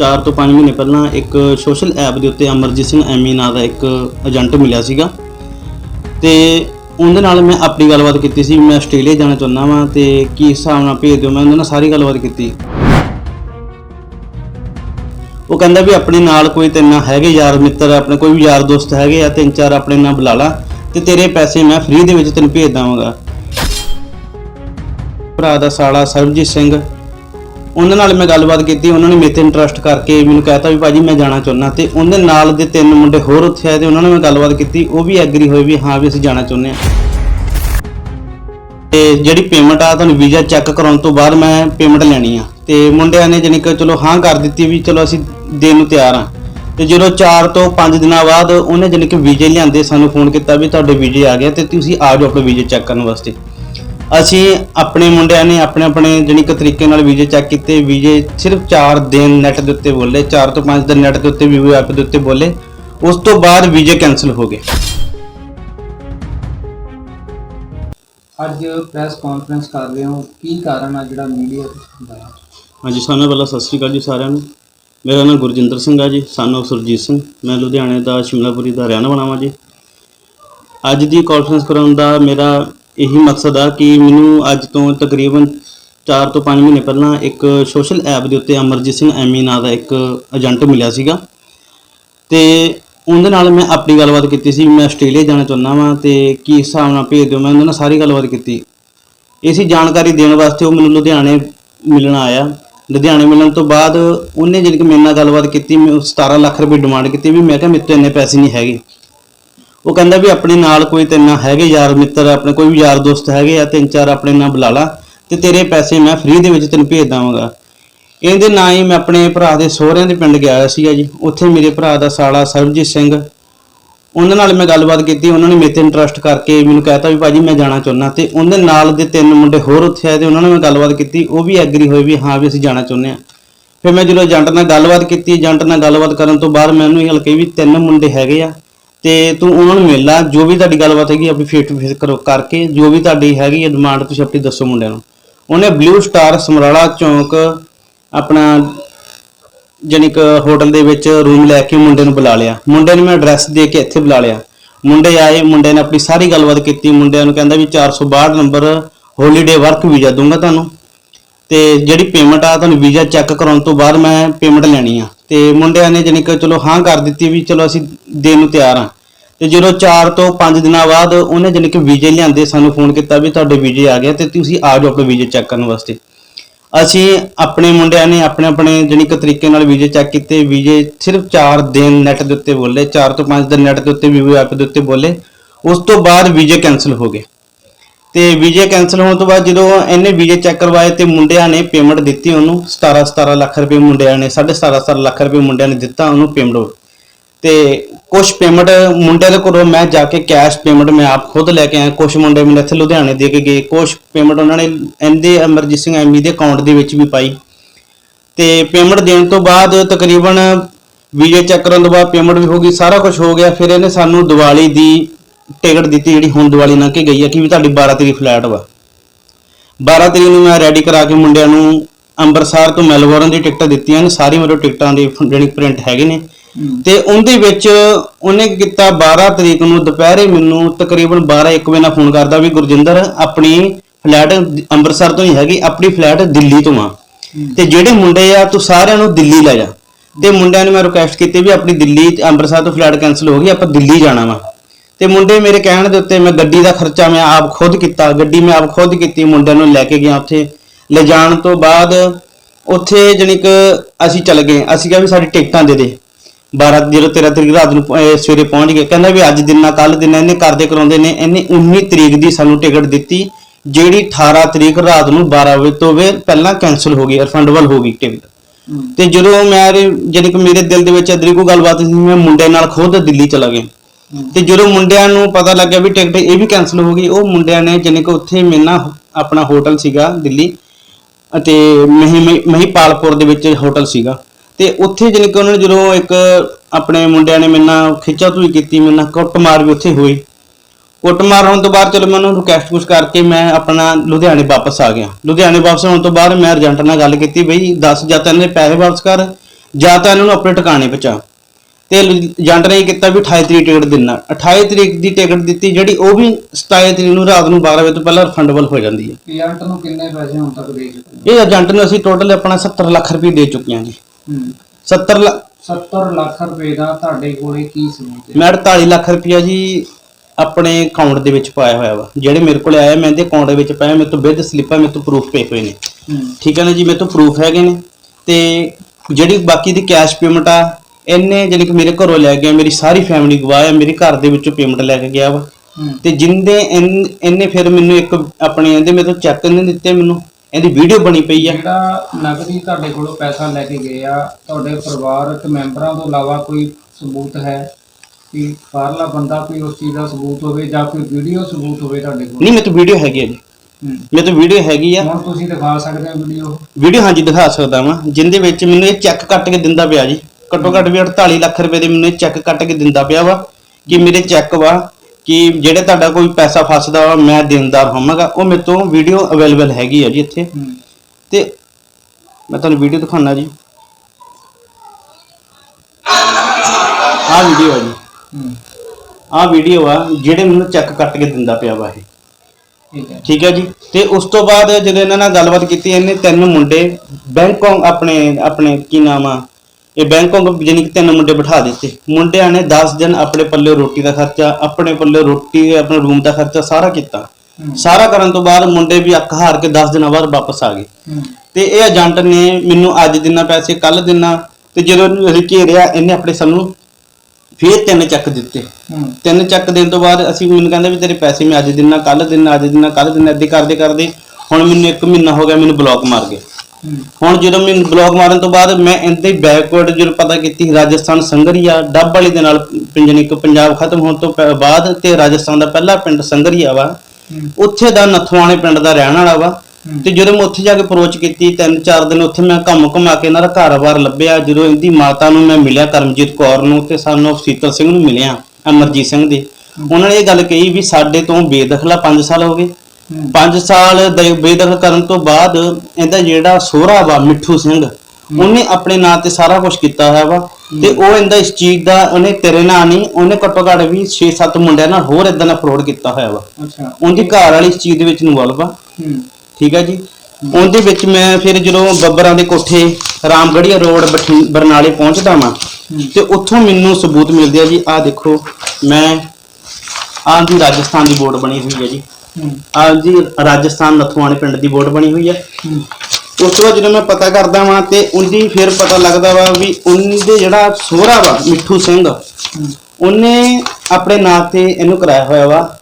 4 ਤੋਂ 5 ਮਹੀਨੇ ਪਹਿਲਾਂ ਇੱਕ ਸੋਸ਼ਲ ਐਪ ਦੇ ਉੱਤੇ ਅਮਰਜੀਤ ਸਿੰਘ ਐਮੀ ਨਾਂ ਦਾ ਇੱਕ ਏਜੰਟ ਮਿਲਿਆ ਸੀਗਾ। ਤੇ ਉਹਦੇ ਨਾਲ ਮੈਂ ਆਪਣੀ ਗੱਲਬਾਤ ਕੀਤੀ ਸੀ, ਮੈਂ ਆਸਟ੍ਰੇਲੀਆ ਜਾਣਾ ਚਾਹੁੰਦਾ ਵਾਂ ਤੇ ਕੀ ਹਿਸਾਬ ਨਾਲ ਭੇਜ ਦਿਓ, ਮੈਂ ਉਹਨਾਂ ਨਾਲ ਸਾਰੀ ਗੱਲਬਾਤ ਕੀਤੀ। ਉਹ ਕਹਿੰਦਾ ਵੀ ਆਪਣੇ ਨਾਲ ਕੋਈ ਤੇਰੇ ਹੈਗੇ ਯਾਰ ਮਿੱਤਰ, ਆਪਣੇ ਕੋਈ ਵੀ ਯਾਰ ਦੋਸਤ ਹੈਗੇ ਆ, ਤਿੰਨ ਚਾਰ ਆਪਣੇ ਨਾਲ ਬੁਲਾ ਲਾ ਤੇ ਤੇਰੇ ਪੈਸੇ ਮੈਂ ਫ੍ਰੀ ਦੇ ਵਿੱਚ ਤੈਨੂੰ ਭੇਜ ਦਵਾਂਗਾ। ਭਰਾ ਦਾ ਸਾਲਾ ਸਰਬਜੀਤ ਸਿੰਘ ਉਹਨਾਂ ਨਾਲ ਮੈਂ ਗੱਲਬਾਤ ਕੀਤੀ, ਉਹਨਾਂ ਨੇ ਮੇਰੇ ਤੇ ਇੰਟਰਸਟ ਕਰਕੇ ਮੈਨੂੰ ਕਹਿਤਾ ਵੀ ਭਾਜੀ ਮੈਂ ਜਾਣਾ ਚਾਹੁੰਦਾ ਤੇ ਉਹਦੇ ਨਾਲ ਦੇ ਤਿੰਨ ਮੁੰਡੇ ਹੋਰ ਉੱਥੇ ਆਏ ਤੇ ਉਹਨਾਂ ਨਾਲ ਮੈਂ ਗੱਲਬਾਤ ਕੀਤੀ, ਉਹ ਵੀ ਐਗਰੀ ਹੋਏ ਵੀ ਹਾਂ ਵੀ ਅਸੀਂ ਜਾਣਾ ਚਾਹੁੰਦੇ ਹਾਂ। ਤੇ ਜਿਹੜੀ ਪੇਮੈਂਟ ਆ, ਤੁਹਾਨੂੰ ਵੀਜ਼ਾ ਚੈੱਕ ਕਰਾਉਣ ਤੋਂ ਬਾਅਦ ਮੈਂ ਪੇਮੈਂਟ ਲੈਣੀ ਆ। ਤੇ ਮੁੰਡਿਆਂ ਨੇ ਜਾਣੀ ਕਿ ਚਲੋ ਹਾਂ ਕਰ ਦਿੱਤੀ ਵੀ ਚਲੋ ਅਸੀਂ ਦੇਣ ਨੂੰ ਤਿਆਰ ਆ। ਤੇ ਜਦੋਂ 4 ਤੋਂ 5 ਦਿਨਾਂ ਬਾਅਦ ਉਹਨੇ ਜਾਣੀ ਕਿ ਵੀਜ਼ੇ ਲਿਆਂਦੇ, ਸਾਨੂੰ ਫੋਨ ਕੀਤਾ ਵੀ ਤੁਹਾਡੇ ਵੀਜ਼ੇ ਆ ਗਏ ਤੇ ਤੁਸੀਂ ਆ ਜਾਓ ਆਪਣੇ ਵੀਜ਼ੇ ਚੈੱਕ ਕਰਨ ਵਾਸਤੇ। ਅਸੀਂ ਆਪਣੇ ਮੁੰਡਿਆਂ ਨੇ ਆਪਣੇ ਆਪਣੇ ਜਾਣੀ ਕਿ ਤਰੀਕੇ ਨਾਲ ਵੀਜ਼ੇ ਚੈੱਕ ਕੀਤੇ। ਵੀਜ਼ੇ ਸਿਰਫ 4 ਦਿਨ ਨੈਟ ਦੇ ਉੱਤੇ ਬੋਲੇ 4 ਤੋਂ 5 ਦਿਨ ਨੈਟ ਦੇ ਉੱਤੇ ਵੀਵੋ ਐਪ ਦੇ ਉੱਤੇ ਬੋਲੇ। ਉਸ ਤੋਂ ਬਾਅਦ ਵੀਜ਼ੇ ਕੈਨਸਲ ਹੋ ਗਏ। ਅੱਜ ਪ੍ਰੈਸ ਕਾਨਫਰੰਸ ਕਰ ਰਹੇ ਹੋ। ਕੀ ਕਾਰਨ ਆ ਜਿਹੜਾ ਮੀਡੀਆ ਹੈ? ਹਾਂਜੀ ਸਾਰਿਆਂ ਪਹਿਲਾਂ ਸਤਿ ਸ੍ਰੀ ਅਕਾਲ ਜੀ ਸਾਰਿਆਂ ਨੂੰ। ਮੇਰਾ ਨਾਮ ਗੁਰਜਿੰਦਰ ਸਿੰਘ ਆ ਜੀ ਸਾਨੂੰ ਸੁਰਜੀਤ ਸਿੰਘ। ਮੈਂ ਲੁਧਿਆਣੇ ਦਾ ਸ਼ਿਮਲਾਪੁਰੀ ਦਾ ਰਹਿਣ ਵਾਲਾ ਹਾਂ ਜੀ। ਅੱਜ ਦੀ ਕਾਨਫਰੰਸ ਕਰਾਉਣ ਦਾ ਮੇਰਾ ਇਹੀ ਮਕਸਦ ਆ ਕਿ ਮੈਨੂੰ ਅੱਜ ਤੋਂ ਤਕਰੀਬਨ 4 ਤੋਂ 5 ਮਹੀਨੇ ਪਹਿਲਾਂ ਇੱਕ ਸੋਸ਼ਲ ਐਪ ਦੇ ਉੱਤੇ ਅਮਰਜੀਤ ਸਿੰਘ ਐਮੀ ਨਾਂ ਦਾ ਇੱਕ ਏਜੰਟ ਮਿਲਿਆ ਸੀਗਾ। ਤੇ ਉਹਦੇ ਨਾਲ ਮੈਂ ਆਪਣੀ ਗੱਲਬਾਤ ਕੀਤੀ ਸੀ, ਮੈਂ ਆਸਟ੍ਰੇਲੀਆ ਜਾਣਾ ਚਾਹੁੰਦਾ ਵਾਂ ਤੇ ਕੀ ਹਿਸਾਬ ਨਾਲ ਭੇਜ ਦਿਓ, ਮੈਂ ਉਹਨਾਂ ਨਾਲ ਸਾਰੀ ਗੱਲਬਾਤ ਕੀਤੀ। ਇਸੀ ਜਾਣਕਾਰੀ ਦੇਣ ਵਾਸਤੇ ਉਹ ਮੈਨੂੰ ਲੁਧਿਆਣੇ ਮਿਲਣ ਆਇਆ। ਲੁਧਿਆਣੇ ਮਿਲਣ ਤੋਂ ਬਾਅਦ ਉਹਨੇ ਜਿਹੜੀ ਕਿ ਮੇਰੇ ਨਾਲ ਗੱਲਬਾਤ ਕੀਤੀ, ਮੈਂ 17 ਲੱਖ ਰੁਪਏ ਡਿਮਾਂਡ ਕੀਤੀ ਵੀ ਮੈਂ ਕਿਹਾ ਮੇਰੇ ਤੋਂ ਇੰਨੇ ਪੈਸੇ ਨਹੀਂ ਹੈਗੇ। ਉਹ ਕਹਿੰਦਾ ਵੀ ਆਪਣੇ ਨਾਲ ਕੋਈ ਤੇਰੇ ਹੈਗੇ ਯਾਰ ਮਿੱਤਰ, ਆਪਣੇ ਕੋਈ ਵੀ ਯਾਰ ਦੋਸਤ ਹੈਗੇ ਆ, ਤਿੰਨ ਚਾਰ ਆਪਣੇ ਨਾਲ ਬੁਲਾ ਲਾ ਤੇ ਤੇਰੇ ਪੈਸੇ ਮੈਂ ਫ੍ਰੀ ਦੇ ਵਿੱਚ ਤੈਨੂੰ ਭੇਜ ਦਵਾਂਗਾ। ਇਹਦੇ ਨਾਲ ਹੀ ਮੈਂ ਆਪਣੇ ਭਰਾ ਦੇ ਸਹੁਰਿਆਂ ਦੇ ਪਿੰਡ ਗਿਆ ਸੀਗਾ ਜੀ। ਉੱਥੇ ਮੇਰੇ ਭਰਾ ਦਾ ਸਾਲਾ ਸਰਬਜੀਤ ਸਿੰਘ। ਉਹਨਾਂ ਨਾਲ ਮੈਂ ਗੱਲਬਾਤ ਕੀਤੀ, ਉਹਨਾਂ ਨੇ ਮੇਰੇ ਤੇ ਇੰਟਰਸਟ ਕਰਕੇ ਮੈਨੂੰ ਕਹਿਤਾ ਵੀ ਭਾਜੀ ਮੈਂ ਜਾਣਾ ਚਾਹੁੰਦਾ ਤੇ ਉਹਦੇ ਨਾਲ ਦੇ ਤਿੰਨ ਮੁੰਡੇ ਹੋਰ ਉੱਥੇ ਆਏ ਤੇ ਉਹਨਾਂ ਨਾਲ ਮੈਂ ਗੱਲਬਾਤ ਕੀਤੀ। ਉਹ ਵੀ ਐਗਰੀ ਹੋਏ ਵੀ ਹਾਂ ਵੀ ਅਸੀਂ ਜਾਣਾ ਚਾਹੁੰਦੇ ਹਾਂ। ਫਿਰ ਮੈਂ ਜਦੋਂ ਏਜੰਟ ਨਾਲ ਗੱਲਬਾਤ ਕੀਤੀ, ਏਜੰਟ ਨਾਲ ਗੱਲਬਾਤ ਕਰਨ ਤੋਂ ਬਾਅਦ ਮੈਨੂੰ ਇਹ ਗੱਲ ਕਹੀ ਵੀ ਤਿੰਨ ਮੁੰਡੇ ਹੈਗੇ ਆ। ਤੇ ਤੂੰ ਉਹਨਾਂ ਨੂੰ ਮਿਲ ਲਾ, ਜੋ ਵੀ ਤੁਹਾਡੀ ਗੱਲਬਾਤ ਹੈਗੀ ਆਪਣੀ ਫੇਸ ਟੂ ਫੇਸ ਕਰੋ, ਕਰਕੇ ਜੋ ਵੀ ਤੁਹਾਡੀ ਹੈਗੀ ਹੈ ਡਿਮਾਂਡ ਤੁਸੀਂ ਆਪਣੀ ਦੱਸੋ ਮੁੰਡਿਆਂ ਨੂੰ। ਉਹਨੇ ਬਲੂ ਸਟਾਰ ਸਮਰਾਲਾ ਚੌਂਕ ਆਪਣਾ ਜਾਣੀ ਕਿ ਹੋਟਲ ਦੇ ਵਿੱਚ ਰੂਮ ਲੈ ਕੇ ਮੁੰਡੇ ਨੂੰ ਬੁਲਾ ਲਿਆ। ਮੁੰਡੇ ਨੂੰ ਮੈਂ ਐਡਰੈਸ ਦੇ ਕੇ ਇੱਥੇ ਬੁਲਾ ਲਿਆ। ਮੁੰਡੇ ਆਏ, ਮੁੰਡੇ ਨੇ ਆਪਣੀ ਸਾਰੀ ਗੱਲਬਾਤ ਕੀਤੀ। ਮੁੰਡਿਆਂ ਨੂੰ ਕਹਿੰਦਾ ਵੀ 462 ਨੰਬਰ ਹੌਲੀਡੇ ਵਰਕ ਵੀਜ਼ਾ ਦੂੰਗਾ ਤੁਹਾਨੂੰ। ਤੇ ਜਿਹੜੀ ਪੇਮੈਂਟ ਆ, ਤੁਹਾਨੂੰ ਵੀਜ਼ਾ ਚੈੱਕ ਕਰਾਉਣ ਤੋਂ ਬਾਅਦ ਮੈਂ ਪੇਮੈਂਟ ਲੈਣੀ ਆ। ਤੇ ਮੁੰਡਿਆਂ ਨੇ ਜਾਣੀ ਕਿ ਚਲੋ ਹਾਂ ਕਰ ਦਿੱਤੀ ਵੀ ਚਲੋ ਅਸੀਂ ਦੇਣ ਨੂੰ ਤਿਆਰ ਆ ਤੇ ਜਦੋਂ 4 ਤੋਂ 5 ਦਿਨਾਂ ਬਾਅਦ ਉਹਨੇ ਜਾਣੀ ਕਿ ਵੀਜ਼ੇ ਲਿਆਂਦੇ, ਸਾਨੂੰ ਫੋਨ ਕੀਤਾ ਵੀ ਤੁਹਾਡੇ ਵੀਜ਼ੇ ਆ ਗਏ ਤੇ ਤੁਸੀਂ ਆ ਜਾਓ ਆਪਣੇ ਵੀਜ਼ੇ ਚੈੱਕ ਕਰਨ ਵਾਸਤੇ। ਅਸੀਂ ਆਪਣੇ ਮੁੰਡਿਆਂ ਨੇ ਆਪਣੇ ਆਪਣੇ ਜਾਣੀ ਕਿ ਤਰੀਕੇ ਨਾਲ ਵੀਜ਼ੇ ਚੈੱਕ ਕੀਤੇ, ਵੀਜ਼ੇ ਸਿਰਫ 4 ਦਿਨ ਨੈਟ ਦੇ ਉੱਤੇ ਬੋਲੇ 4 ਤੋਂ 5 ਦਿਨ ਨੈਟ ਦੇ ਉੱਤੇ ਵੀਵੋ ਐਪ ਦੇ ਉੱਤੇ ਬੋਲੇ। ਉਸ ਤੋਂ ਬਾਅਦ ਵੀਜ਼ੇ ਕੈਨਸਲ ਹੋ ਗਏ। ਤੇ ਵੀਜ਼ੇ ਕੈਨਸਲ ਹੋਣ ਤੋਂ ਬਾਅਦ ਜਦੋਂ ਇਹਨੇ ਵੀਜ਼ੇ ਚੈੱਕ ਕਰਵਾਏ ਤੇ ਮੁੰਡਿਆਂ ਨੇ ਪੇਮੈਂਟ ਦਿੱਤੀ ਉਹਨੂੰ 17 17 ਲੱਖ ਰੁਪਏ ਮੁੰਡਿਆਂ ਨੇ 17.5 17 ਲੱਖ ਰੁਪਏ ਮੁੰਡਿਆਂ ਨੇ ਦਿੱਤਾ ਉਹਨੂੰ ਪੇਮੈਂਟ ਤੇ ਕੁਝ ਪੇਮੈਂਟ ਮੁੰਡਿਆਂ ਦੇ ਕੋਲੋਂ ਮੈਂ ਜਾ ਕੇ ਕੈਸ਼ ਪੇਮੈਂਟ ਮੈਂ ਆਪ ਖੁਦ ਲੈ ਕੇ ਆਇਆ ਕੁਝ ਮੁੰਡੇ ਮੈਨੂੰ ਇੱਥੇ ਲੁਧਿਆਣੇ ਦੇ ਕੇ ਗਏ ਕੁਝ ਪੇਮੈਂਟ ਉਹਨਾਂ ਨੇ ਇਹਦੇ ਅਮਰਜੀਤ ਸਿੰਘ ਐਮੀ ਦੇ ਅਕਾਊਂਟ ਦੇ ਵਿੱਚ ਵੀ ਪਾਈ। ਤੇ ਪੇਮੈਂਟ ਦੇਣ ਤੋਂ ਬਾਅਦ ਤਕਰੀਬਨ ਵੀਜ਼ੇ ਚੈੱਕ ਕਰਨ ਤੋਂ ਬਾਅਦ ਪੇਮੈਂਟ ਵੀ ਹੋ ਗਈ, ਸਾਰਾ ਕੁਝ ਹੋ ਗਿਆ, ਫਿਰ ਇਹਨੇ ਸਾਨੂੰ ਦੀਵਾਲੀ ਦੀ ਟਿਕਟ ਦਿੱਤੀ ਜਿਹੜੀ ਹੁਣ ਦੀਵਾਲੀ ਲੰਘ ਕੇ ਗਈ ਹੈ ਕਿ ਵੀ ਤੁਹਾਡੀ 12 ਤਰੀਕ ਫਲਾਈਟ ਵਾ। 12 ਤਰੀਕ ਨੂੰ ਮੈਂ ਰੈਡੀ ਕਰਾ ਕੇ ਮੁੰਡਿਆਂ ਨੂੰ ਅੰਮ੍ਰਿਤਸਰ ਤੋਂ ਮੈਲਬੌਰਨ ਦੀ ਟਿਕਟਾਂ ਦਿੱਤੀਆਂ ਨੇ ਸਾਰੀ ਮੇਰੇ ਟਿਕਟਾਂ ਦੀ ਜਿਹੜੀ ਪ੍ਰਿੰਟ ਹੈਗੇ ਨੇ। ਤੇ ਉਹਦੇ ਵਿੱਚ ਉਹਨੇ ਕੀਤਾ 12 ਤਰੀਕ ਨੂੰ ਦੁਪਹਿਰੇ ਮੈਨੂੰ ਤਕਰੀਬਨ 12 1 ਵਜੇ ਨਾਲ ਫੋਨ ਕਰਦਾ ਵੀ ਗੁਰਜਿੰਦਰ ਆਪਣੀ ਫਲੈਟ ਅੰਮ੍ਰਿਤਸਰ ਤੋਂ ਹੀ ਹੈਗੀ ਆਪਣੀ ਫਲੈਟ ਦਿੱਲੀ ਤੋਂ ਆ। ਤੇ ਜਿਹੜੇ ਮੁੰਡੇ ਆ ਤੂੰ ਸਾਰਿਆਂ ਨੂੰ ਦਿੱਲੀ ਲੈ ਜਾ। ਤੇ ਮੁੰਡਿਆਂ ਨੇ ਮੈਂ ਰਿਕੁਐਸਟ ਕੀਤੀ ਵੀ ਆਪਣੀ ਦਿੱਲੀ ਅੰਮ੍ਰਿਤਸਰ ਤੋਂ ਫਲੈਟ ਕੈਨਸਲ ਹੋ ਗਈ ਆਪਾਂ ਦਿੱਲੀ ਜਾਣਾ ਵਾ। ਤੇ ਮੁੰਡੇ ਮੇਰੇ ਕਹਿਣ ਦੇ ਉੱਤੇ ਮੈਂ ਗੱਡੀ ਦਾ ਖਰਚਾ ਮੈਂ ਆਪ ਖੁਦ ਕੀਤਾ ਗੱਡੀ ਮੈਂ ਆਪ ਖੁਦ ਕੀਤੀ ਮੁੰਡਿਆਂ ਨੂੰ ਲੈ ਕੇ ਗਿਆ ਉੱਥੇ। ਲੈ ਜਾਣ ਤੋਂ ਬਾਅਦ ਉੱਥੇ ਜਾਣੀ ਕਿ ਅਸੀਂ ਚੱਲ ਗਏ। ਅਸੀਂ ਕਿਹਾ ਵੀ ਸਾਡੀ ਟਿਕਟਾਂ ਦੇ ਦੇ। 12 ਜਦੋਂ 13 ਤਰੀਕ ਰਾਤ ਨੂੰ ਸਵੇਰੇ ਪਹੁੰਚ ਗਏ। ਕਹਿੰਦਾ ਵੀ ਅੱਜ ਦਿਨ ਨਾਲ ਕੱਲ ਦਿਨ ਇਹਨੇ ਕਰਦੇ ਕਰਾਉਂਦੇ ਨੇ। ਇਹਨੇ 19 ਤਰੀਕ ਦੀ ਸਾਨੂੰ ਟਿਕਟ ਦਿੱਤੀ ਜਿਹੜੀ 18 ਤਰੀਕ ਰਾਤ ਨੂੰ 12 ਵਜੇ ਤੋਂ ਵੀ ਪਹਿਲਾਂ ਕੈਨਸਲ ਹੋ ਗਈ ਰਿਫੰਡੇਬਲ ਹੋ ਗਈ ਟਿਕਟ। ਤੇ ਜਦੋਂ ਮੈਂ ਕਿ ਮੇਰੇ ਦਿਲ ਦੇ ਵਿੱਚ ਅਦਰੀ ਕੋਈ ਗੱਲਬਾਤ ਸੀ ਮੈਂ ਮੁੰਡੇ ਨਾਲ ਖੁਦ ਦਿੱਲੀ ਚਲਾ ਗਿਆ। ਤੇ ਜਦੋਂ ਮੁੰਡਿਆਂ ਨੂੰ ਪਤਾ ਲੱਗਿਆ ਵੀ ਟਿਕਟ ਇਹ ਵੀ ਕੈਨਸਲ ਹੋ ਗਈ, ਉਹ ਮੁੰਡਿਆਂ ਨੇ ਜਾਣੀ ਕਿ ਉੱਥੇ ਮੇਰੇ ਆਪਣਾ ਹੋਟਲ ਸੀਗਾ ਦਿੱਲੀ ਅਤੇ ਮਹੀ ਮਹੀਪਾਲਪੁਰ ਦੇ ਵਿੱਚ ਹੋਟਲ ਸੀਗਾ। ਤੇ ਉੱਥੇ ਜਾਣੀ ਕਿ ਉਹਨਾਂ ਨੇ ਜਦੋਂ ਇੱਕ ਆਪਣੇ ਮੁੰਡਿਆਂ ਨੇ ਮੇਰੇ ਨਾਲ ਖਿੱਚਾ ਤੂਈ ਕੀਤੀ, ਮੇਰੇ ਨਾਲ ਕੁੱਟਮਾਰ ਵੀ ਉੱਥੇ ਹੋਈ। ਕੁੱਟਮਾਰ ਹੋਣ ਤੋਂ ਬਾਅਦ ਚਲੋ ਮੈਂ ਉਹਨੂੰ ਰਿਕਵੈਸਟ ਕੁਛ ਕਰਕੇ ਮੈਂ ਆਪਣਾ ਲੁਧਿਆਣੇ ਵਾਪਸ ਆ ਗਿਆ। ਲੁਧਿਆਣੇ ਵਾਪਸ ਆਉਣ ਤੋਂ ਬਾਅਦ ਮੈਂ ਏਜੰਟ ਨਾਲ ਗੱਲ ਕੀਤੀ, ਬਈ 10 ਜਾਂ ਤਾਂ ਇਹਨੇ ਪੈਸੇ ਵਾਪਸ ਕਰ, ਜਾਂ ਤਾਂ ਇਹਨਾਂ ਨੂੰ ਆਪਣੇ ਟਿਕਾਣੇ ਪਹੁੰਚਾ। ਤੇ ਏਜੰਟ ਨੇ ਕੀਤਾ ਵੀ 28 ਤਰੀਕ ਟਿਕਟ ਦੇਣਾ 28 ਤਰੀਕ ਦੀ ਟਿਕਟ ਦਿੱਤੀ ਜਿਹੜੀ ਉਹ ਵੀ 27 ਤਰੀਕ ਨੂੰ ਰਾਤ ਨੂੰ 12 ਵਜੇ ਤੋਂ ਪਹਿਲਾਂ ਰਿਫੰਡੇਬਲ ਹੋ ਜਾਂਦੀ ਹੈ। ਏਜੰਟ ਨੂੰ ਕਿੰਨੇ ਪੈਸੇ ਹੁਣ ਤੱਕ ਦੇ ਚੁੱਕੇ ਇਹ ਏਜੰਟ ਨੂੰ ਅਸੀਂ ਟੋਟਲ ਆਪਣਾ 70 ਲੱਖ ਰੁਪਏ ਦੇ ਚੁੱਕੇ ਹਾਂ ਜੀ। ਹੂੰ। 70 ਲੱਖ 70 ਲੱਖ ਰੁਪਏ ਦਾ ਤੁਹਾਡੇ ਕੋਲੇ ਕੀ ਸਬੂਤ ਹੈ? ਮੈਂ 48 ਲੱਖ ਰੁਪਇਆ ਜੀ ਆਪਣੇ ਅਕਾਊਂਟ ਦੇ ਵਿੱਚ ਪਾਇਆ ਹੋਇਆ ਵਾ। ਜਿਹੜੇ ਮੇਰੇ ਕੋਲ ਆਇਆ ਮੈਂ ਇਹਦੇ ਅਕਾਊਂਟ ਦੇ ਵਿੱਚ ਪਾਇਆ ਮੇਰੇ ਤੋਂ ਵਿਦ ਸਲਿੱਪਾਂ ਮੇਰੇ ਤੋਂ ਪ੍ਰੂਫ ਪਏ ਹੋਏ ਨੇ। ਠੀਕ ਹੈ ਨਾ ਜੀ ਮੇਰੇ ਤੋਂ ਪ੍ਰੂਫ ਹੈਗੇ ਨੇ। ਤੇ ਜਿਹੜੀ ਬਾਕੀ ਦੀ ਕੈਸ਼ ਪੇਮੈਂਟ ਆ ਇਹਨੇ ਜਾਣੀ ਕਿ ਮੇਰੇ ਘਰੋਂ ਲੈ ਗਿਆ ਮੇਰੀ ਸਾਰੀ ਫੈਮਿਲੀ ਗਵਾਹ ਆ ਮੇਰੇ ਘਰ ਦੇ ਵਿੱਚੋਂ ਪੇਮੈਂਟ ਲੈ ਕੇ ਗਿਆ ਵਾ। ਹੂੰ। ਤੇ ਜਿੰਦੇ ਇਨ- ਇਹਨੇ ਫਿਰ ਮੈਨੂੰ ਇੱਕ ਆਪਣੇ ਇਹਦੇ ਮੇਰੇ ਤੋਂ ਚੈੱਕ ਨਹੀਂ ਦਿੱਤੇ ਮੈਨੂੰ ਇਹਦੀ ਵੀਡੀਓ ਬਣੀ ਪਈ ਆ। ਜਿਹੜਾ ਨਗਦੀ ਤੁਹਾਡੇ ਕੋਲੋਂ ਪੈਸਾ ਲੈ ਕੇ ਗਏ ਆ ਤੁਹਾਡੇ ਪਰਿਵਾਰਕ ਮੈਂਬਰਾਂ ਤੋਂ ਇਲਾਵਾ ਕੋਈ ਸਬੂਤ ਹੈ ਕਿ ਬਾਹਰਲਾ ਬੰਦਾ ਕੋਈ ਉਸ ਚੀਜ਼ ਦਾ ਸਬੂਤ ਹੋਵੇ ਜਾਂ ਕੋਈ ਵੀਡੀਓ ਸਬੂਤ ਹੋਵੇ ਤੁਹਾਡੇ ਕੋਲ? ਨਹੀਂ ਮੇਰੇ ਤੋਂ ਵੀਡੀਓ ਹੈਗੀ ਆ ਜੀ। ਹੂੰ। ਮੇਰੇ ਤੋਂ ਵੀਡੀਓ ਹੈਗੀ ਆ। ਹੁਣ ਤੁਸੀਂ ਦਿਖਾ ਸਕਦੇ ਹੋ ਵੀਡੀਓ ਵੀਡੀਓ ਹਾਂਜੀ ਦਿਖਾ ਸਕਦਾ ਵਾਂ। ਜਿੰਦੇ ਵਿੱਚ ਮੈਨੂੰ ਇਹ ਚੈੱਕ ਕੱਟ ਕੇ ਦਿੰਦਾ ਪਿਆ ਜੀ। ਘੱਟੋ ਘੱਟ ਵੀ 48 ਲੱਖ ਰੁਪਏ ਦੇ ਮੈਨੂੰ ਚੈੱਕ ਕੱਟ ਕੇ ਦਿੰਦਾ ਪਿਆ ਵਾ ਕਿ ਮੇਰੇ ਚੈੱਕ ਵਾ ਕਿ ਜਿਹੜੇ ਤੁਹਾਡਾ ਕੋਈ ਪੈਸਾ ਫਸਦਾ ਵਾ ਮੈਂ ਦੇਣਦਾਰ ਹੋਵਾਂਗਾ ਉਹ ਮੇਰੇ ਤੋਂ ਵੀਡੀਓ ਅਵੇਲੇਬਲ ਹੈਗੀ ਆ ਜੀ ਇੱਥੇ। ਤੇ ਮੈਂ ਤੁਹਾਨੂੰ ਵੀਡੀਓ ਦਿਖਾਉਣਾ ਜੀ। ਆਹ ਵੀਡੀਓ ਆ ਜੀ। ਆਹ ਵੀਡੀਓ ਆ ਜਿਹੜੇ ਮੈਨੂੰ ਚੈੱਕ ਕੱਟ ਕੇ ਦਿੰਦਾ ਪਿਆ ਵਾ ਇਹ। ਠੀਕ ਹੈ। ਠੀਕ ਹੈ ਜੀ। ਤੇ ਉਸ ਤੋਂ ਬਾਅਦ ਜਦੋਂ ਇਹਨਾਂ ਨਾਲ ਗੱਲਬਾਤ ਕੀਤੀ ਇਹਨੇ ਤਿੰਨ ਮੁੰਡੇ ਬੈਂਕਾਕ ਆਪਣੇ ਆਪਣੇ ਕੀ ਨਾਮ ਆ? ਇਹ ਬੈਂਕਾਕ ਜਾਨੀ ਕਿ ਤਿੰਨ ਮੁੰਡੇ ਬਿਠਾ ਦਿੱਤੇ। ਮੁੰਡਿਆਂ ਨੇ 10 ਦਿਨ ਆਪਣੇ ਪੱਲੇ ਰੋਟੀ ਦਾ ਖਰਚਾ ਆਪਣੇ ਪੱਲੇ ਰੋਟੀ ਆਪਣੇ ਰੂਮ ਦਾ ਖਰਚਾ ਸਾਰਾ ਕੀਤਾ। ਸਾਰਾ ਕਰਨ ਤੋਂ ਬਾਅਦ ਮੁੰਡੇ ਵੀ ਅੱਖ ਹਾਰ ਕੇ 10 ਦਿਨਾਂ ਬਾਅਦ ਵਾਪਸ ਆ ਗਏ। ਤੇ ਇਹ ਏਜੰਟ ਨੇ ਮੈਨੂੰ ਅੱਜ ਦਿਨਾਂ ਪੈਸੇ ਕੱਲ ਦਿਨਾਂ ਤੇ ਜਦੋਂ ਅਸੀਂ ਘੇਰਿਆ ਇਹਨੇ ਆਪਣੇ ਸਾਨੂੰ ਫੇਰ ਤਿੰਨ ਚੱਕ ਦਿੱਤੇ। ਤਿੰਨ ਚੱਕ ਦੇਣ ਤੋਂ ਬਾਅਦ ਅਸੀਂ ਮੈਨੂੰ ਕਹਿੰਦਾ ਵੀ ਤੇਰੇ ਪੈਸੇ ਮੈਂ ਅੱਜ ਦਿਨਾ ਕੱਲ ਦਿਨਾ ਅੱਜ ਦਿਨਾ ਕੱਲ ਦਿਨਾ ਏਦਾਂ ਕਰਦੇ ਕਰਦੇ। ਹੁਣ ਮੈਨੂੰ 1 ਮਹੀਨਾ ਹੋ ਗਿਆ ਮੈਨੂੰ ਬਲੌਕ ਮਾਰ ਗਏ। ਹੁਣ ਜਦੋਂ ਮੈਨੂੰ ਬਲੌਕ ਮਾਰਨ ਤੋਂ ਬਾਅਦ ਮੈਂ ਇੰਦੇ ਬੈਕਵਰਡ ਜਦੋਂ ਪਤਾ ਕੀਤੀ ਰਾਜਸਥਾਨ ਸੰਗਰੀਆ, ਡੱਬ ਵਾਲੀ ਦੇ ਨਾਲ ਪਿੰਜਣੀ ਕੋ ਪੰਜਾਬ ਖਤਮ ਹੋਣ ਤੋਂ ਪ- ਬਾਅਦ ਤੇ ਰਾਜਸਥਾਨ ਦਾ ਪਹਿਲਾ ਪਿੰਡ ਸੰਗਰੀਆ ਵਾ, ਉੱਥੇ ਦਾ ਨਥਵਾਣੇ ਪਿੰਡ ਦਾ ਰਹਿਣ ਵਾਲਾ ਵਾ। ਤੇ ਜਦੋਂ ਮੈਂ ਉੱਥੇ ਜਾ ਕੇ ਅਪਰੋਚ ਕੀਤੀ, ਤਿੰਨ ਚਾਰ ਦਿਨ ਉੱਥੇ ਮੈਂ ਕੰਮ ਘੁਮਾ ਕੇ ਇਹਨਾਂ ਦਾ ਘਰ-ਬਾਰ ਲੱਭਿਆ। ਜਦੋਂ ਇਹਦੀ ਮਾਤਾ ਨੂੰ ਮੈਂ ਮਿਲਿਆ, ਕਰਮਜੀਤ ਕੌਰ ਨੂੰ ਤੇ ਸਾਨੂੰ ਸੀਤਲ ਸਿੰਘ ਨੂੰ ਮਿਲਿਆ, ਅਮਰਜੀਤ ਸਿੰਘ ਦੇ। ਉਹਨਾਂ ਨੇ ਇਹ ਗੱਲ ਕਹੀ ਵੀ ਸਾਡੇ ਤੋਂ ਬੇਦਖਲਾ 5 ਸਾਲ ਹੋ ਗਏ। 5 ਸਾਲ ਦੇ ਬੇਦਖਲ ਕਰਨ ਤੋਂ ਬਾਅਦ ਇਹਦਾ ਜਿਹੜਾ ਸੋਹਰਾ ਵਾ ਮਿੱਠੂ ਸਿੰਘ ਉਹਨੇ ਆਪਣੇ ਨਾਂ ਤੇ ਸਾਰਾ ਕੁਝ ਕੀਤਾ ਹੋਇਆ ਵਾ ਤੇ ਉਹ ਇਹਦਾ ਇਸ ਚੀਜ਼ ਦਾ ਉਹਨੇ ਤੇਰੇ ਨਾਂ ਨਹੀਂ ਉਹਨੇ ਘੱਟੋ ਘੱਟ ਵੀ 6-7 ਮੁੰਡਿਆਂ ਨਾਲ ਹੋਰ ਇਦਾਂ ਦਾ ਫਰੋਡ ਕੀਤਾ ਹੋਇਆ ਵਾ। ਅੱਛਾ। ਉਹਦੀ ਘਰ ਵਾਲੀ ਇਸ ਚੀਜ਼ ਦੇ ਵਿੱਚ ਇਨਵੋਲਵ ਆ। ਹੂੰ। ਠੀਕ ਹੈ ਜੀ? ਉਹਦੇ ਵਿੱਚ ਮੈਂ ਫਿਰ ਜਦੋਂ ਬੱਬਰਾਂ ਦੇ ਕੋਠੇ ਰਾਮਗੜੀਆ ਰੋਡ ਬਠਿੰ- ਬਰਨਾਲੇ ਪਹੁੰਚਦਾ ਵਾਂ। ਤੇ ਉੱਥੋਂ ਮੈਨੂੰ ਸਬੂਤ ਮਿਲਦੇ ਆ ਜੀ ਆਹ ਦੇਖੋ ਮੈਂ ਆਹ ਦੀ ਰਾਜਸਥਾਨ ਦੀ ਬੋਰਡ ਬਣੀ ਹੋਈ ਹੈ ਜੀ। ਆਹ ਦੀ ਰਾਜਸਥਾਨ ਨਥਵਾਣੇ ਪਿੰਡ ਦੀ ਬੋਰਡ ਬਣੀ ਹੋਈ ਹੈ। ਉਸ ਤੋਂ ਬਾਅਦ ਜਦੋਂ ਮੈਂ ਪਤਾ ਕਰਦਾ ਵਾਂ ਤੇ ਉਹਦੀ ਫਿਰ ਪਤਾ ਲੱਗਦਾ ਵਾ ਵੀ ਉਹਦੇ ਜਿਹੜਾ ਸੋਹਰਾ ਵਾ ਮਿੱਠੂ ਸਿੰਘ ਉਹਨੇ ਆਪਣੇ ਨਾਂ ਤੇ ਇਹਨੂੰ ਕਰਾਇਆ ਹੋਇਆ ਵਾ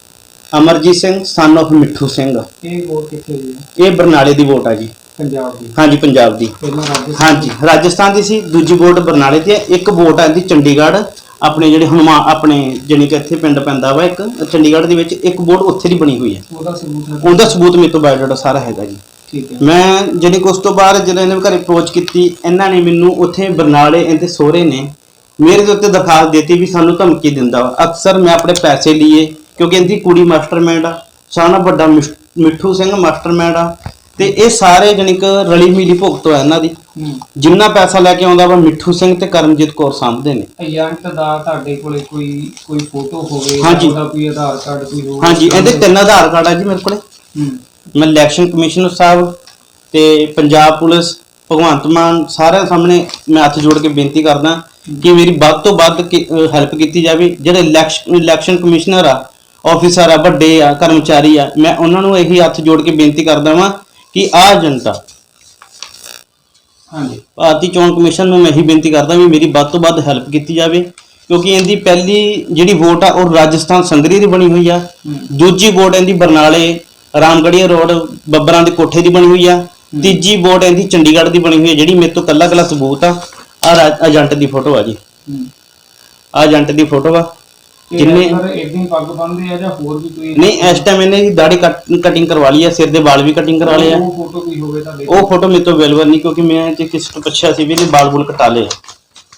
ਅਮਰਜੀਤ ਸਿੰਘ son of ਮਿੱਠੂ ਸਿੰਘ। ਇਹ ਵੋਟ ਕਿੱਥੇ ਦੀ ਹੈ? ਇਹ ਬਰਨਾਲੇ ਦੀ ਵੋਟ ਆ ਜੀ। ਪੰਜਾਬ ਦੀ। ਹਾਂਜੀ ਪੰਜਾਬ ਦੀ। ਹਾਂਜੀ ਰਾਜਸਥਾਨ ਦੀ ਸੀ ਦੂਜੀ ਵੋਟ ਬਰਨਾਲੇ ਦੀ ਹੈ। ਇੱਕ ਵੋਟ ਆਂਦੀ ਚੰਡੀਗੜ੍ਹ। ਆਪਣੇ ਜਿਹੜੇ ਹਨੂਮਾਨ ਆਪਣੇ ਜਾਣੀ ਕਿ ਇੱਥੇ ਪਿੰਡ ਪੈਂਦਾ ਵਾ ਇੱਕ ਚੰਡੀਗੜ੍ਹ ਦੇ ਵਿੱਚ ਇੱਕ ਵੋਟ ਉੱਥੇ ਦੀ ਬਣੀ ਹੋਈ ਹੈ। ਉਹਦਾ ਸਬੂਤ ਹੈ ਉਹਦਾ ਸਬੂਤ ਮੇਰੇ ਤੋਂ ਬਾਇਓਡਾਟਾ ਸਾਰਾ ਹੈਗਾ ਜੀ। ਠੀਕ ਹੈ। ਮੈਂ ਕਿ ਉਸ ਤੋਂ ਬਾਅਦ ਜਦੋਂ ਇਹਨਾਂ ਦੇ ਘਰੇ ਅਪਰੋਚ ਕੀਤੀ ਇਹਨਾਂ ਨੇ ਮੈਨੂੰ ਉੱਥੇ ਬਰਨਾਲੇ ਇਹਦੇ ਸਹੁਰੇ ਨੇ ਮੇਰੇ ਦੇ ਉੱਤੇ ਦਰਖਾਸਤ ਦਿੱਤੀ ਵੀ ਸਾਨੂੰ ਧਮਕੀ ਦਿੰਦਾ ਵਾ। ਅਕਸਰ ਮੈਂ ਆਪਣੇ ਪੈਸੇ ਲਈਏ ਕਿਉਂਕਿ ਇਹਦੀ ਕੁੜੀ ਮਾਸਟਰਮਾਈਂਡ ਆ। ਸਾਨਾ ਵੱਡਾ ਮਿੱਠੂ ਸਿੰਘ ਮਾਸਟਰਮਾਈਂਡ ਆ। ਤੇ ਇਹ ਸਾਰੇ ਜਾਣੀ ਕਿ ਰਲੀ ਮਿਲੀ ਭੁਗਤ ਆ ਇਹਨਾਂ ਦੀ। ਜਿੰਨਾ ਪੈਸਾ ਲੈ ਕੇ ਆਉਂਦਾ ਵਾ ਮਿੱਠੂ ਸਿੰਘ ਤੇ ਕਰਮਜੀਤ ਕੌਰ ਸਾਂਭਦੇ ਨੇ। ਏਜੰਟ ਦਾ ਤੁਹਾਡੇ ਕੋਲੇ ਕੋਈ ਕੋਈ ਫੋਟੋ ਹੋਵੇ ਹਾਂਜੀ। ਉਹਦਾ ਕੋਈ ਆਧਾਰ ਕਾਰਡ ਕੋਈ ਹੋਵੇ ਹਾਂਜੀ ਇਹਦੇ ਤਿੰਨ ਆਧਾਰ ਕਾਰਡ ਆ ਜੀ ਮੇਰੇ ਕੋਲੇ। ਹੂੰ। ਮੈਂ ਇਲੈਕਸ਼ਨ ਕਮਿਸ਼ਨਰ ਸਾਹਿਬ ਤੇ ਪੰਜਾਬ ਪੁਲਿਸ ਭਗਵੰਤ ਮਾਨ ਸਾਰਿਆਂ ਸਾਹਮਣੇ ਮੈਂ ਹੱਥ ਜੋੜ ਕੇ ਬੇਨਤੀ ਕਰਦਾ ਕਿ ਮੇਰੀ ਵੱਧ ਤੋਂ ਵੱਧ ਹੈਲਪ ਕੀਤੀ ਜਾਵੇ। ਜਿਹੜੇ ਇਲੈਕਸ਼ਨ ਇਲੈਕਸ਼ਨ ਕਮਿਸ਼ਨਰ ਆ ਆਫੀਸਰ ਆ ਵੱਡੇ ਆ ਕਰਮਚਾਰੀ ਆ ਮੈਂ ਉਹਨਾਂ ਨੂੰ ਇਹੀ ਹੱਥ ਜੋੜ ਕੇ ਬੇਨਤੀ ਕਰਦਾ ਵਾਂ ਕਿ ਆਹ ਜਨਤਾ ਹਾਂਜੀ। ਭਾਰਤੀ ਚੋਣ ਕਮਿਸ਼ਨ ਨੂੰ ਮੈਂ ਇਹੀ ਬੇਨਤੀ ਕਰਦਾ ਵੀ ਮੇਰੀ ਵੱਧ ਤੋਂ ਵੱਧ ਹੈਲਪ ਕੀਤੀ ਜਾਵੇ ਕਿਉਂਕਿ ਇਹਦੀ ਪਹਿਲੀ ਜਿਹੜੀ ਵੋਟ ਆ ਉਹ ਰਾਜਸਥਾਨ ਸੰਗਰੀ ਦੀ ਬਣੀ ਹੋਈ ਆ। ਦੂਜੀ ਵੋਟ ਇਹਦੀ ਬਰਨਾਲੇ ਰਾਮਗੜੀਆ ਰੋਡ ਬੱਬਰਾਂ ਦੇ ਕੋਠੇ ਦੀ ਬਣੀ ਹੋਈ ਆ। ਤੀਜੀ ਵੋਟ ਇਹਦੀ ਚੰਡੀਗੜ੍ਹ ਦੀ ਬਣੀ ਹੋਈ ਆ ਜਿਹੜੀ ਮੇਰੇ ਤੋਂ ਕੱਲਾ ਕੱਲਾ ਸਬੂਤ ਆ। ਆ ਏਜੰਟ ਦੀ ਫੋਟੋ ਆ ਜੀ। ਆ ਏਜੰਟ ਦੀ ਫੋਟੋ ਆ। ਜਿੰਨੇ ਜਿੰਨੇ- ਇਦਾਂ ਹੀ ਪੱਗ ਬੰਨਦੇ ਆ ਜਾਂ ਹੋਰ ਵੀ ਕੋਈ ਨਹੀਂ ਇਸ ਟਾਈਮ ਇਹਨੇ ਜੀ ਦਾੜੀ ਕਟਿੰਗ ਕਰਵਾ ਲਈ ਆ ਸਿਰ ਦੇ ਵਾਲ ਵੀ ਕਟਿੰਗ ਕਰਾ ਲਏ ਆ। ਉਹ ਫੋਟੋ ਕੋਈ ਹੋਵੇ ਤੁਹਾਡੇ ਉਹ ਫੋਟੋ ਮੇਰੇ ਤੋਂ ਅਵੇਲੇਬਲ ਨਹੀਂ ਕਿਉਂਕਿ ਮੈਂ ਤੇ ਕਿਸੇ ਤੋਂ ਪੁੱਛਿਆ ਸੀ ਵੀ ਇਹਨੇ ਵਾਲ ਬੁਲ ਕਟਾ ਲਏ ਆ।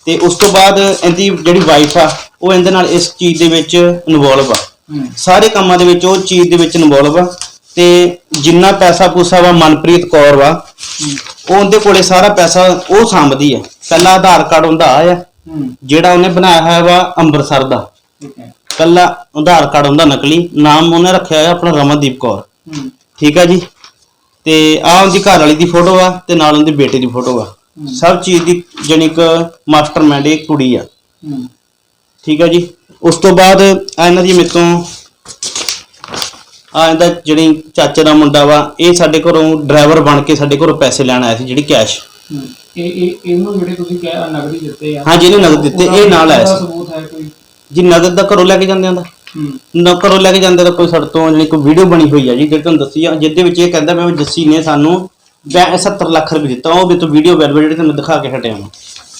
ਤੇ ਉਸ ਤੋਂ ਬਾਅਦ ਇਹਦੀ ਜਿਹੜੀ ਵਾਈਫ ਆ ਉਹ ਇਹਦੇ ਨਾਲ ਇਸ ਚੀਜ਼ ਦੇ ਵਿੱਚ ਇਨਵੋਲਵ ਆ। ਹੂੰ। ਸਾਰੇ ਕੰਮਾਂ ਦੇ ਵਿੱਚ ਉਹ ਚੀਜ਼ ਦੇ ਵਿੱਚ ਇਨਵੋਲਵ ਆ। ਤੇ ਜਿੰਨਾ ਪੈਸਾ ਪੂਸਾ ਵਾ ਮਨਪ੍ਰੀਤ ਕੌਰ ਵਾ ਉਹ ਉਹਦੇ ਕੋਲੇ ਸਾਰਾ ਪੈਸਾ ਉਹ ਸਾਂਭਦੀ ਹੈ ਪਹਿਲਾ ਆਧਾਰ ਕਾਰਡ ਉਹਦਾ ਆ ਹੂੰ। ਜਿਹੜਾ ਉਹਨੇ ਬਣਾਇਆ ਹੋਇਆ ਵਾ ਅੰਮ੍ਰਿਤਸਰ ਦਾ। ਠੀਕ ਹੈ ਕੱਲਾ ਆਧਾਰ ਕਾਰਡ ਉਹਦਾ ਨਕਲੀ ਨਾਮ ਉਹਨੇ ਰੱਖਿਆ ਹੋਇਆ ਆਪਣਾ ਰਮਨਦੀਪ ਕੌਰ। ਹੂੰ। ਠੀਕ ਆ ਜੀ? ਤੇ ਆ ਉਹਦੀ ਘਰ ਵਾਲੀ ਦੀ ਫੋਟੋ ਆ ਤੇ ਨਾਲ ਉਹਦੇ ਬੇਟੇ ਦੀ ਫੋਟੋ ਆ। ਸਭ ਚੀਜ਼ ਦੀ ਜਾਣੀ ਕਿ ਮਾਸਟਰਮਾਈਂਡ ਇਹ ਕੁੜੀ ਆ। ਹੂੰ। ਠੀਕ ਆ ਜੀ? ਉਸ ਤੋਂ ਬਾਅਦ ਆ ਇਹਨਾਂ ਦੀ ਮੇਰੇ ਤੋਂ ਆ ਇਹਦਾ ਜਿਹੜੀ ਚਾਚੇ ਦਾ ਮੁੰਡਾ ਵਾ ਇਹ ਸਾਡੇ ਘਰੋਂ ਡਰਾਈਵਰ ਬਣ ਕੇ ਸਾਡੇ ਘਰੋਂ ਪੈਸੇ ਲੈਣ ਆਇਆ ਸੀ ਜਿਹੜੀ ਕੈਸ਼ ਹੂੰ। ਇਹ ਇਹ ਇਹਨੂੰ ਜਿਹੜੇ ਤੁਸੀਂ ਕਿਹਾ ਨਗਦੀ ਦਿੱਤੇ ਆ। ਹਾਂਜੀ ਇਹਨੂੰ ਨਗਦ ਦਿੱਤੇ ਇਹ ਨਾਲ ਆਇਆ ਸੀ। ਸਬੂਤ ਹੈ ਕੋਈ? ਜੀ ਨਗਦ ਦਾ ਘਰੋਂ ਲੈ ਕੇ ਜਾਂਦੇ ਆਂਦਾ ਹੂੰ। ਨਾ ਘਰੋਂ ਲੈ ਕੇ ਜਾਂਦੇ ਤਾਂ ਕੋਈ ਸਾਡੇ ਤੋਂ ਜਿਹੜੀ ਕੋਈ ਵੀਡੀਓ ਬਣੀ ਹੋਈ ਆ ਜੀ ਜਿਹੜੀ ਤੁਹਾਨੂੰ ਦੱਸੀ ਆ ਜਿਹਦੇ ਵਿੱਚ ਇਹ ਕਹਿੰਦਾ ਮੈਂ ਜੱਸੀ ਨੇ ਸਾਨੂੰ ਬੈ- 70 ਲੱਖ ਰੁਪਏ ਦਿੱਤਾ ਉਹ ਵੀ ਤੋਂ ਵੀਡੀਓ ਵੈਲਵ ਜਿਹੜੀ ਤੁਹਾਨੂੰ ਦਿਖਾ ਕੇ ਹਟਿਆ ਹਾਂ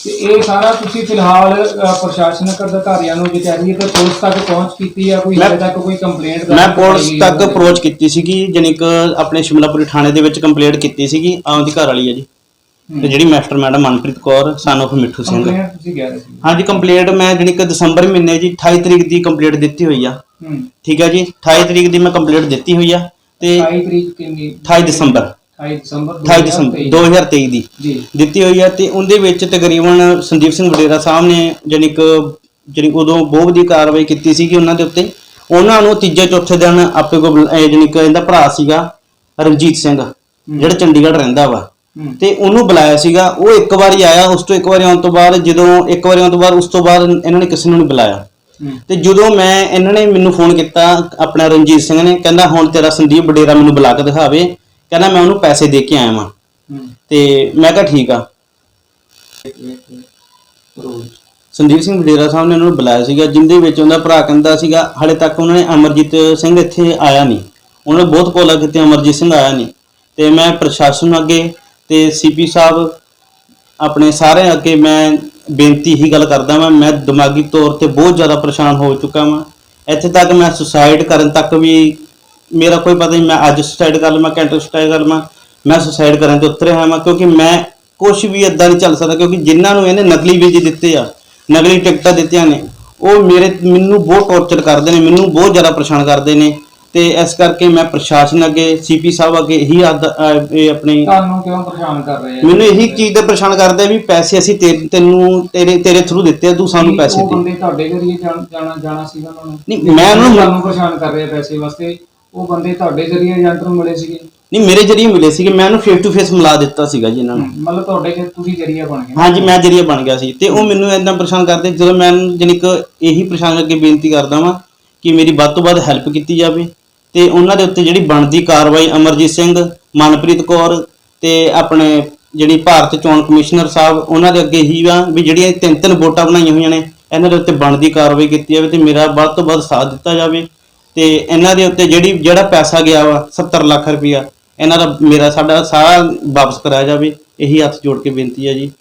ਤੇ ਇਹ ਸਾਰਾ ਤੁਸੀਂ ਫਿਲਹਾਲ ਅ, ਪ੍ਰਸ਼ਾਸਨਿਕ ਅਧਿਕਾਰੀਆਂ ਨੂੰ ਵਿਚਾਰੀਏ ਤੇ ਪੁਲਿਸ ਤੱਕ ਪਹੁੰਚ ਕੀਤੀ ਆ ਕੋਈ ਮੈਂ- ਹਜੇ ਤੱਕ ਕੋਈ ਕੰਪਲੇਂਟ ਮੈਂ ਪੁਲਿਸ ਤੱਕ ਅਪਰੋਚ ਕੀਤੀ ਸੀਗੀ ਜਾਣੀ ਕਿ ਆਪਣੇ ਸ਼ਿਮਲਾਪੁਰੀ ਥਾਣੇ ਦੇ ਵਿੱਚ ਕੰਪਲੇਂਟ ਕੀਤੀ ਸੀਗੀ ਆਉਂਦੀ ਘਰ ਵਾਲੀ ਆ ਜੀ। ਤੇ ਜਿਹੜੀ ਮਾਸਟਰ ਮੈਡਮ ਮਨਪ੍ਰੀਤ ਕੌਰ ਸਨ of ਮਿੱਠੂ ਸਿੰਘ। ਕੰਪਲੇਂਟ ਤੁਸੀਂ ਰਹੇ ਸੀ। ਹਾਂਜੀ ਕੰਪਲੇਂਟ ਮੈਂ ਜਾਣੀ ਕਿ ਦਸੰਬਰ ਮਹੀਨੇ ਜੀ 28 ਤਰੀਕ ਦੀ ਕੰਪਲੇਂਟ ਦਿੱਤੀ ਹੋਈ ਆ। ਹੂੰ। ਠੀਕ ਹੈ ਜੀ 28 ਤਰੀਕ ਦੀ ਮੈਂ ਕੰਪਲੇਂਟ ਦਿੱਤੀ ਹੋਈ ਆ ਤੇ 28 ਤਰੀਕ ਕਿੰਨੀ? 28 ਦਸੰਬਰ। 28 ਦਸੰਬਰ 28 ਦਸੰਬਰ 2023 ਦੀ ਜੀ। ਦਿੱਤੀ ਹੋਈ ਆ ਤੇ ਉਹਦੇ ਵਿੱਚ ਤਕਰੀਬਨ ਸੰਦੀਪ ਸਿੰਘ ਵਡੇਰਾ ਸਾਹਿਬ ਨੇ ਜਾਣੀ ਕਿ ਜਿਹੜੀ ਉਦੋਂ ਬਹੁਤ ਦੀ ਕਾਰਵਾਈ ਕੀਤੀ ਸੀਗੀ ਉਹਨਾਂ ਦੇ ਉੱਤੇ। ਉਹਨਾਂ ਨੂੰ ਤੀਜੇ ਚੌਥੇ ਦਿਨ ਆਪੇ ਕੋ ਕਿ ਇਹਦਾ ਭਰਾ ਸੀਗਾ ਰਣਜੀਤ ਸਿੰਘ ਜਿਹੜਾ ਚੰਡੀਗੜ੍ਹ ਰਹਿੰਦਾ ਵਾ। ਤੇ ਉਹਨੂੰ ਬੁਲਾਇਆ ਸੀਗਾ। ਉਹ ਇੱਕ ਵਾਰੀ ਆਇਆ ਉਸ ਤੋਂ ਇੱਕ ਵਾਰੀ ਆਉਣ ਤੋਂ ਬਾਅਦ ਜਦੋਂ ਇੱਕ ਵਾਰੀ ਆਉਣ ਤੋਂ ਬਾਅਦ ਉਸ ਤੋਂ ਬਾਅਦ ਇਹਨਾਂ ਨੇ ਕਿਸੇ ਨੂੰ ਨਹੀਂ ਬੁਲਾਇਆ। ਤੇ ਜਦੋਂ ਮੈਂ ਇਹਨਾਂ ਨੇ ਮੈਨੂੰ ਫੋਨ ਕੀਤਾ ਆਪਣਾ ਰਣਜੀਤ ਸਿੰਘ ਨੇ ਕਹਿੰਦਾ ਹੁਣ ਤੇਰਾ ਸੰਦੀਪ ਵਡੇਰਾ ਮੈਨੂੰ ਬੁਲਾ ਕੇ ਦਿਖਾਵੇ। ਕਹਿੰਦਾ ਮੈਂ ਉਹਨੂੰ ਪੈਸੇ ਦੇ ਕੇ ਆਇਆ ਵਾਂ। ਤੇ ਮੈਂ ਕਿਹਾ ਠੀਕ ਆ। ਸੰਦੀਪ ਸਿੰਘ ਵਡੇਰਾ ਸਾਹਿਬ ਨੇ ਉਹਨਾਂ ਨੂੰ ਬੁਲਾਇਆ ਸੀਗਾ ਜਿੰਦੇ ਵਿੱਚ ਉਹਦਾ ਭਰਾ ਕਹਿੰਦਾ ਸੀਗਾ ਹਲੇ ਤੱਕ ਉਹਨਾਂ ਨੇ ਅਮਰਜੀਤ ਸਿੰਘ ਇੱਥੇ ਆਇਆ ਨਹੀਂ। ਉਹਨਾਂ ਨੇ ਬਹੁਤ ਕੋਲਾ ਕੀਤੇ ਅਮਰਜੀਤ ਸਿੰਘ ਆਇਆ ਨਹੀਂ। ਤੇ ਮੈਂ ਪ੍ਰਸ਼ਾਸਨ ਅੱਗੇ ਤੇ ਸੀਪੀ ਸਾਹਿਬ ਆਪਣੇ ਸਾਰੇ ਅੱਗੇ ਮੈਂ ਬੇਨਤੀ ਹੀ ਗੱਲ ਕਰਦਾ ਵਾਂ, ਮੈਂ ਦਿਮਾਗੀ ਤੌਰ ਤੇ ਬਹੁਤ ਜ਼ਿਆਦਾ ਪਰੇਸ਼ਾਨ ਹੋ ਚੁੱਕਾ ਵਾਂ। ਇੱਥੇ ਤੱਕ ਮੈਂ ਸੁਸਾਈਡ ਕਰਨ ਤੱਕ ਵੀ ਮੇਰਾ ਕੋਈ ਪਤਾ ਨਹੀਂ, ਮੈਂ ਅੱਜ ਸੁਸਾਈਡ ਕਰ ਲਵਾਂ ਘੰਟੇ ਸੁਸਾਈਡ ਕਰ ਲਵਾਂ, ਮੈਂ ਸੁਸਾਈਡ ਕਰਨ ਤੇ ਉਤਰਿਆ ਹੋਇਆ ਵਾਂ, ਕਿਉਂਕਿ ਮੈਂ ਕੁਝ ਵੀ ਇਦਾਂ ਨਹੀਂ ਚੱਲ ਸਕਦਾ, ਕਿਉਂਕਿ ਜਿਨ੍ਹਾਂ ਨੂੰ ਇਹਨੇ ਨਕਲੀ ਵੀਜ਼ੇ ਦਿੱਤੇ ਆ, ਨਕਲੀ ਟਿਕਟਾਂ ਦਿੱਤੀਆਂ ਨੇ, ਉਹ ਮੇਰੇ, ਮੈਨੂੰ ਬਹੁਤ ਟੌਰਚਰ ਕਰਦੇ ਨੇ, ਮੈਨੂੰ ਬਹੁਤ ਜ਼ਿਆਦਾ ਪਰੇਸ਼ਾਨ ਕਰਦੇ ਨੇ। ਤੇ ਇਸ ਕਰਕੇ ਮੈਂ ਪ੍ਰਸ਼ਾਸਨ ਅੱਗੇ ਸੀਪੀ ਸਾਹਿਬ ਅੱਗੇ ਇਹੀ ਅਹ ਇਹ ਆਪਣੀ ਤੁਹਾਨੂੰ ਕਿਉਂ ਪਰੇਸ਼ਾਨ ਕਰ ਰਹੇ ਆ? ਮੈਨੂੰ ਇਹੀ ਚੀਜ਼ ਤੇ ਪਰੇਸ਼ਾਨ ਕਰਦੇ ਆ ਵੀ ਪੈਸੇ ਅਸੀਂ ਤੈਨੂੰ ਤੇਰੇ ਤੇਰੇ ਥਰੂ ਦਿੱਤੇ ਆ ਤੂੰ ਸਾਨੂੰ ਪੈਸੇ ਉਹ ਦੇ। ਬੰਦੇ ਤੁਹਾਡੇ ਜ਼ਰੀਏ ਜਾਣ- ਜਾਣਾ ਜਾਣਾ ਸੀਗਾ ਉਹਨਾਂ ਨੂੰ। ਨਹੀਂ, ਮੈਂ ਉਹਨਾਂ ਨੂੰ- ਤੁਹਾਨੂੰ ਪਰੇਸ਼ਾਨ ਕਰ ਰਹੇ ਆ ਪੈਸੇ ਵਾਸਤੇ। ਉਹ ਬੰਦੇ ਤੁਹਾਡੇ ਜ਼ਰੀਏ ਏਜੰਟ ਨੂੰ ਮਿਲੇ ਸੀਗੇ? ਨਹੀਂ ਮੇਰੇ ਜਰੀਏ ਮਿਲੇ ਸੀਗੇ। ਮੈਂ ਉਹਨੂੰ ਫੇਸ ਟੂ ਫੇਸ ਮਿਲਾ ਦਿੱਤਾ ਸੀਗਾ ਜੀ ਇਹਨਾਂ ਨੂੰ। ਮਤਲਬ ਤੁਹਾਡੇ ਜੇ ਤੁਸੀਂ ਜ਼ਰੀਆ ਬਣ ਗਏ। ਹਾਂਜੀ ਮੈਂ ਜਰੀਆ ਬਣ ਗਿਆ ਸੀ। ਤੇ ਉਹ ਮੈਨੂੰ ਇੰਨਾ ਪਰੇਸ਼ਾਨ ਕਰਦੇ ਜਦੋਂ ਮੈਂ ਕਿ ਇਹੀ ਪਰੇਸ਼ਾਨ ਅੱਗੇ ਬੇਨਤੀ ਕਰਦਾ ਵਾਂ ਕਿ ਮੇਰੀ ਵੱਧ ਤੋਂ ਵੱਧ ਹੈਲਪ ਕੀਤੀ ਜਾਵੇ। ਤੇ ਉਹਨਾਂ ਦੇ ਉੱਤੇ ਜਿਹੜੀ ਬਣਦੀ ਕਾਰਵਾਈ ਅਮਰਜੀਤ ਸਿੰਘ, ਮਨਪ੍ਰੀਤ ਕੌਰ ਤੇ ਆਪਣੇ ਜਿਹੜੀ ਭਾਰਤ ਚੋਣ ਕਮਿਸ਼ਨਰ ਸਾਹਿਬ, ਉਹਨਾਂ ਦੇ ਅੱਗੇ ਹੀ ਵਾ ਵੀ ਜਿਹੜੀਆਂ ਤਿੰਨ ਤਿੰਨ ਵੋਟਾਂ ਬਣਾਈਆਂ ਹੋਈਆਂ ਨੇ, ਇਹਨਾਂ ਦੇ ਉੱਤੇ ਬਣਦੀ ਕਾਰਵਾਈ ਕੀਤੀ ਜਾਵੇ ਤੇ ਮੇਰਾ ਵੱਧ ਤੋਂ ਵੱਧ ਸਾਥ ਦਿੱਤਾ ਜਾਵੇ ਤੇ ਇਹਨਾਂ ਦੇ ਉੱਤੇ ਜਿਹੜੀ, ਜਿਹੜਾ ਪੈਸਾ ਗਿਆ ਵਾ 70 ਲੱਖ ਰੁਪਇਆ, ਇਹਨਾਂ ਦਾ ਮੇਰਾ ਸਾਡਾ ਸਾਰਾ ਵਾਪਸ ਕਰਾਇਆ ਜਾਵੇ, ਇਹੀ ਹੱਥ ਜੋੜ ਕੇ ਬੇਨਤੀ ਹੈ ਜੀ।